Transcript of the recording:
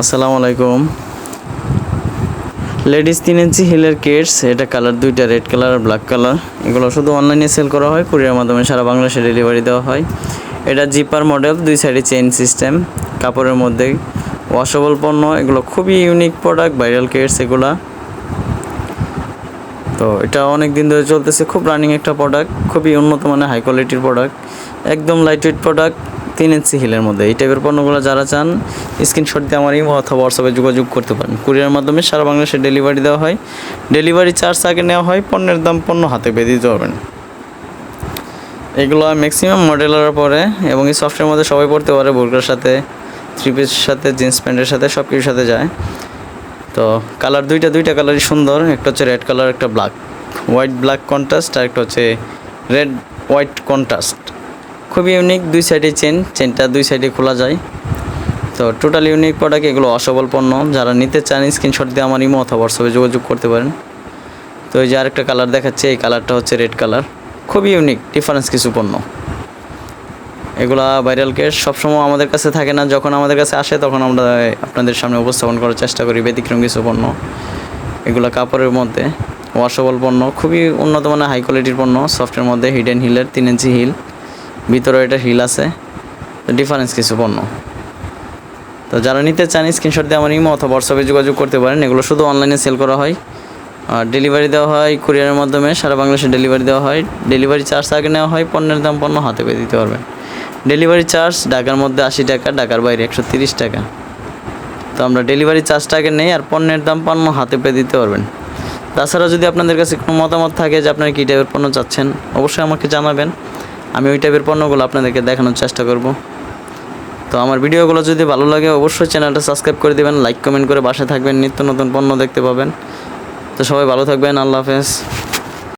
আসসালামু আলাইকুম। লেডিস তিন ইঞ্চি হিলের কিডস এটা কালার দুইটা রেড কালার আর ব্ল্যাক কালার এগুলো শুধু অনলাইনে সেল করা হয় কুরিয়ার মাধ্যমে সারা বাংলাদেশে ডেলিভারি দেওয়া হয়। এটা জিপার মডেল দুই সাইডে চেইন সিস্টেম কাপড়ের মধ্যে ওয়াশেবল পণ্য, এগুলো খুবই ইউনিক প্রোডাক্ট ভাইরাল কিডস এগুলা। তো এটা অনেক দিন ধরে চলতেছে, খুব রানিং একটা প্রোডাক্ট খুবই উন্নত মানের হাই কোয়ালিটির প্রোডাক্ট একদম লাইট ওয়েট প্রোডাক্ট তিন ইঞ্চি হিলের মধ্যে। এই টাইপের পণ্যগুলো যারা চান স্ক্রিনশট দিয়ে আমার ইমো অথবা হোয়াটসঅ্যাপে যোগাযোগ করতে পারেন। কুরিয়ার মাধ্যমে সারা বাংলাদেশে ডেলিভারি দেওয়া হয়। ডেলিভারি চার্জ আগে নেওয়া হয়, পণ্যের দাম পণ্য হাতে পেয়ে দিতে পারবেন। এগুলো ম্যাক্সিমাম মডেলের পরে এবং এই সফটের মধ্যে সবাই পড়তে পারে, বোরকার সাথে থ্রি পিসের সাথে জিন্স প্যান্টের সাথে সব কিছুর সাথে যায়। তো কালার দুইটা দুইটা কালারই সুন্দর, একটা হচ্ছে রেড কালার একটা ব্ল্যাক হোয়াইট ব্ল্যাক কন্ট্রাস্ট আর একটা হচ্ছে রেড হোয়াইট কন্ট্রাস্ট খুবই ইউনিক দুই সাইডে চেন চেনটা দুই সাইডে খোলা যায়। তো টোটাল ইউনিক প্রোডাক্ট এগুলো অসবল পণ্য। যারা নিতে চান স্ক্রিনশট দিয়ে আমার ইমো অথবা হোয়াটসঅ্যাপে যোগাযোগ করতে পারেন। তো এই যে আরেকটা কালার দেখাচ্ছে, এই কালারটা হচ্ছে রেড কালার খুবই ইউনিক ডিফারেন্স কিছু পণ্য। এগুলা ভাইরাল কেস সবসময় আমাদের কাছে থাকে না। যখন আমাদের কাছে আসে, তখন আমরা আপনাদের সামনে উপস্থাপন করার চেষ্টা করি, ব্যতিক্রম কিছু পণ্য। এগুলো কাপড়ের মধ্যে। ওয়াশেবল পণ্য, খুবই উন্নত মানের হাই কোয়ালিটির পণ্য। সফটের মধ্যে হিডেন হিলের তিন ইঞ্চি হিল ভিতরে এটা হিল আছে। ডিফারেন্স কিছু পণ্য। তো যারা নিতে চান স্ক্রিনশট দিয়ে আমার ইমো অথবা হোয়াটসঅ্যাপে যোগাযোগ করতে পারেন। এগুলো শুধু অনলাইনে সেল করা হয়। আর ডেলিভারি দেওয়া হয় কুরিয়ারের মাধ্যমে। সারা বাংলাদেশে ডেলিভারি দেওয়া হয়। ডেলিভারি চার্জ আগে নেওয়া হয়, পণ্যের দাম পণ্য হাতে পেয়ে দিতে পারবেন। ডেলিভারি চার্জ ঢাকার মধ্যে আশি টাকা, ঢাকার বাইরে একশো তিরিশ টাকা। তো আমরা ডেলিভারি চার্জটা আগে নেই আর পণ্যের দাম পণ্য হাতে পেয়ে দিতে পারবেন। তাছাড়া যদি আপনাদের কাছে কোনো মতামত থাকে যে আপনারা কী টাইপের পণ্য চাচ্ছেন, অবশ্যই আমাকে জানাবেন। আমি ওই টাইপের পণ্যগুলো আপনাদেরকে দেখানোর চেষ্টা করব। তো আমার ভিডিওগুলো যদি ভালো লাগে, অবশ্যই চ্যানেলটা সাবস্ক্রাইব করে দেবেন লাইক কমেন্ট করে বাসায় থাকবেন, নিত্য নতুন পণ্য দেখতে পাবেন। তো সবাই ভালো থাকবেন, আল্লাহ হাফেজ।